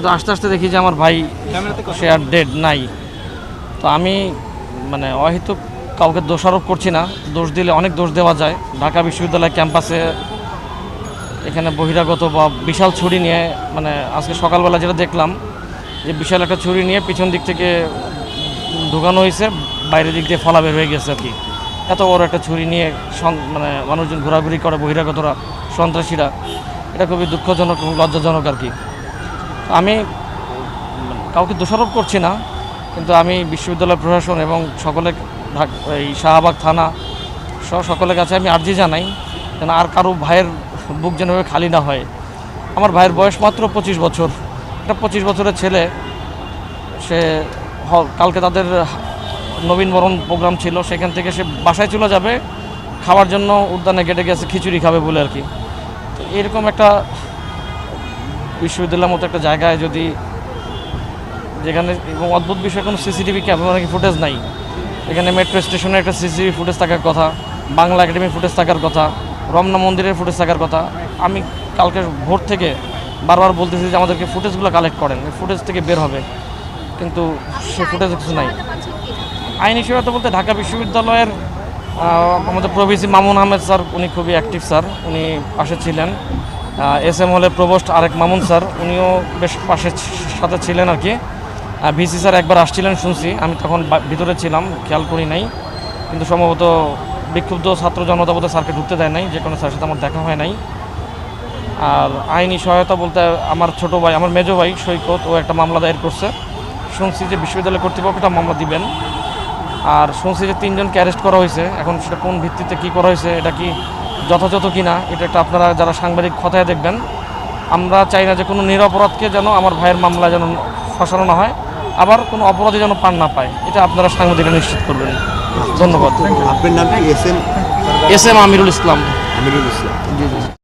কিন্তু আস্তে আস্তে দেখি যে আমার ভাই সে আর ডেড নাই। তো আমি মানে অহেতুক কাউকে দোষারোপ করছি না। দোষ দিলে অনেক দোষ দেওয়া যায়। ঢাকা বিশ্ববিদ্যালয় ক্যাম্পাসে এখানে বহিরাগত বা বিশাল ছুরি নিয়ে মানে আজকে সকালবেলা যেটা দেখলাম যে বিশাল একটা ছুরি নিয়ে পিছন দিক থেকে ঢুকানো হয়েছে, বাইরের দিক দিয়ে ফলা বের হয়ে গেছে আর কি। এত বড় একটা ছুরি নিয়ে মানে মানুষজন ঘোরাঘুরি করে, বহিরাগতরা, সন্ত্রাসীরা। এটা খুবই দুঃখজনক এবং লজ্জাজনক আর কি। আমি কাউকে দোষারোপ করছি না, কিন্তু আমি বিশ্ববিদ্যালয় প্রশাসন এবং সকলে এই শাহবাগ থানা সহ সকলের কাছে আমি আর্জি জানাই যেন আর কারও ভাইয়ের বুক যেন এভাবে খালি না হয়। আমার ভাইয়ের বয়স মাত্র পঁচিশ বছর। একটা পঁচিশ বছরের ছেলে, সে কালকে তাদের নবীন বরণ প্রোগ্রাম ছিল, সেখান থেকে সে বাসায় চলে যাবে খাওয়ার জন্য উদ্যানে গেটে গেছে, খিচুড়ি খাবে বলে আর কি। তো এরকম একটা বিশ্ববিদ্যালয়ের মতো একটা জায়গায় যদি যেখানে এবং অদ্ভুত বিষয়, কোনো সিসিটিভি ক্যামেরা নাকি ফুটেজ নাই। এখানে মেট্রো স্টেশনে একটা সিসিটিভি ফুটেজ থাকার কথা, বাংলা একাডেমির ফুটেজ থাকার কথা, রমনা মন্দিরের ফুটেজ থাকার কথা। আমি কালকে ভোর থেকে বারবার বলতেছি যে আমাদেরকে ফুটেজগুলো কালেক্ট করেন ফুটেজ থেকে বের হবে। কিন্তু সে ফুটেজ কিছু নাই। আইনি সহায়তা বলতে ঢাকা বিশ্ববিদ্যালয়ের আমাদের প্রভিসি মামুন আহমেদ স্যার, উনি খুবই অ্যাক্টিভ স্যার, উনি পাশে ছিলেন। এস এম হলে প্রবোস্ট আরেক মামুন স্যার, উনিও বেশ পাশে সাথে ছিলেন আর কি। ভিসি স্যার একবার আসছিলেন শুনছি, আমি তখন ভিতরে ছিলাম, খেয়াল করি নাই। কিন্তু সম্ভবত বিক্ষুব্ধ ছাত্র জনতা বোধহয় স্যারকে ঢুকতে দেয় নাই, যে কোনো স্যারের সাথে আমার দেখা হয় নাই। আর আইনি সহায়তা বলতে আমার ছোট ভাই, আমার মেজো ভাই সৈকত, ও একটা মামলা দায়ের করছে। শুনছি যে বিশ্ববিদ্যালয় কর্তৃপক্ষ একটা মামলা দিবেন। আর শুনছি যে তিনজনকে অ্যারেস্ট করা হয়েছে, এখন সেটা কোন ভিত্তিতে কি করা হয়েছে, এটা কি যথাযথ কি না এটা একটা আপনারা যারা সাংবাদিক কথায় দেখবেন আমরা চাই না যে কোনো নিরপরাধকে যেন আমার ভাইয়ের মামলা যেন ফসানো না হয় আবার কোনো অপরাধী যেন পান না পায় এটা আপনারা সাংবাদিকরা নিশ্চিত করবেন। ধন্যবাদ। আপনার S M? S M Amirul Islam. Amirul Islam. জি জি।